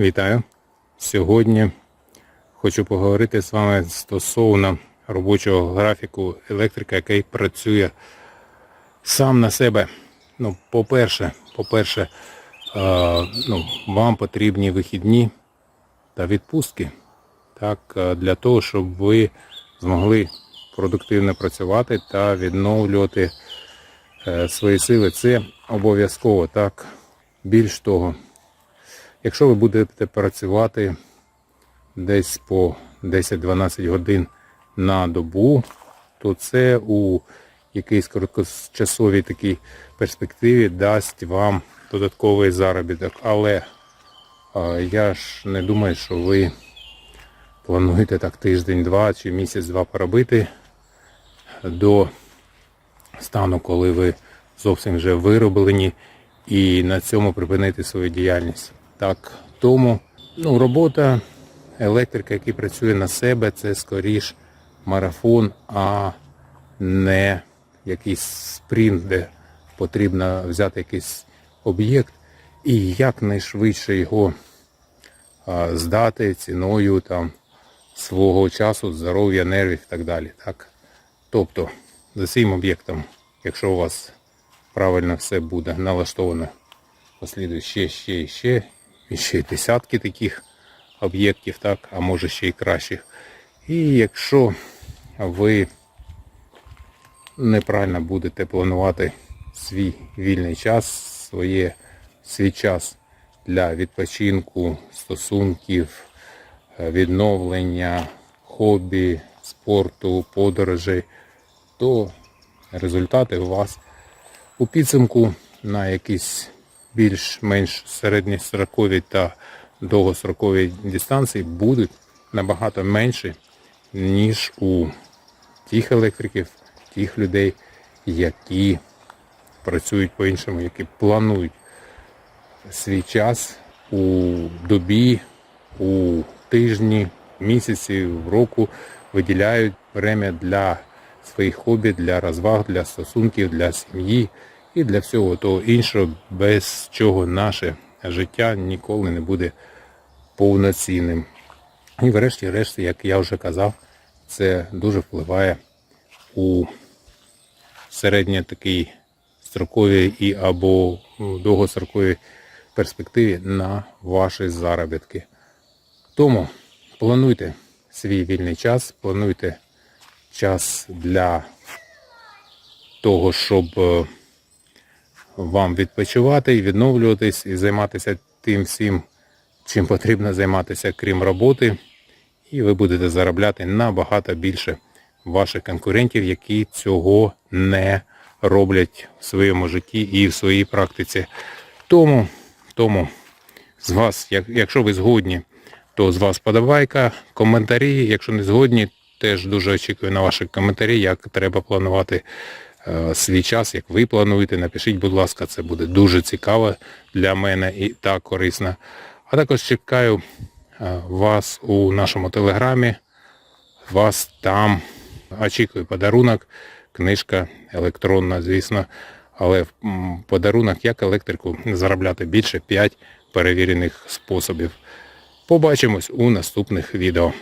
Вітаю! Сьогодні хочу поговорити з вами стосовно робочого графіку електрика, який працює сам на себе. Ну, по-перше, по-перше, е, ну, вам потрібні вихідні та відпустки так, е, для того, щоб ви змогли продуктивно працювати та відновлювати е, свої сили. Це обов'язково так. Більш того, Якщо ви будете працювати десь по 10-12 годин на добу, то це у якійсь короткочасовій такій перспективі дасть вам додатковий заробіток. Але я ж не думаю, що ви плануєте так тиждень-два чи місяць-два поробити до стану, коли ви зовсім вже вироблені і на цьому припинити свою діяльність. Так, тому ну, робота електрика, який працює на себе, це скоріш марафон, а не якийсь спринт, де потрібно взяти якийсь об'єкт і якнайшвидше його а, здати ціною там, свого часу, здоров'я, нервів і так далі. Так? Тобто за цим об'єктом, якщо у вас правильно все буде налаштовано, послідує ще, ще і ще, і ще десятки таких об'єктів, так, а може ще й кращих. І якщо ви неправильно будете планувати свій вільний час, своє, свій час для відпочинку, стосунків, е, відновлення, хобі, спорту, подорожей, то результати у вас у підсумку на якісь більш-менш середньострокові та довгострокові дистанції будуть набагато менші, ніж у тих електриків, тих людей, які працюють по-іншому, які планують свій час у добі, у тижні, місяці, в року виділяють время для своїх хобі, для розваг, для стосунків, для сім'ї і для всього того іншого, без чого наше життя ніколи не буде повноцінним. І врешті-решт, як я вже казав, це дуже впливає у середньо такій строковій і або довгостроковій перспективі на ваші заробітки. Тому плануйте свій вільний час, плануйте час для того, щоб е, вам відпочивати і відновлюватись, і займатися тим всім, чим потрібно займатися, крім роботи. І ви будете заробляти набагато більше ваших конкурентів, які цього не роблять в своєму житті і в своїй практиці. Тому, тому з вас, як, якщо ви згодні, то з вас подобайка, коментарі. Якщо не згодні, теж дуже очікую на ваші коментарі, як треба планувати свій час, як ви плануєте. Напишіть, будь ласка, це буде дуже цікаво для мене і так корисно. А також чекаю е, вас у нашому телеграмі. Вас там очікує подарунок, книжка електронна, звісно. Але м, подарунок як електрику заробляти більше 5 перевірених способів. Побачимось у наступних відео.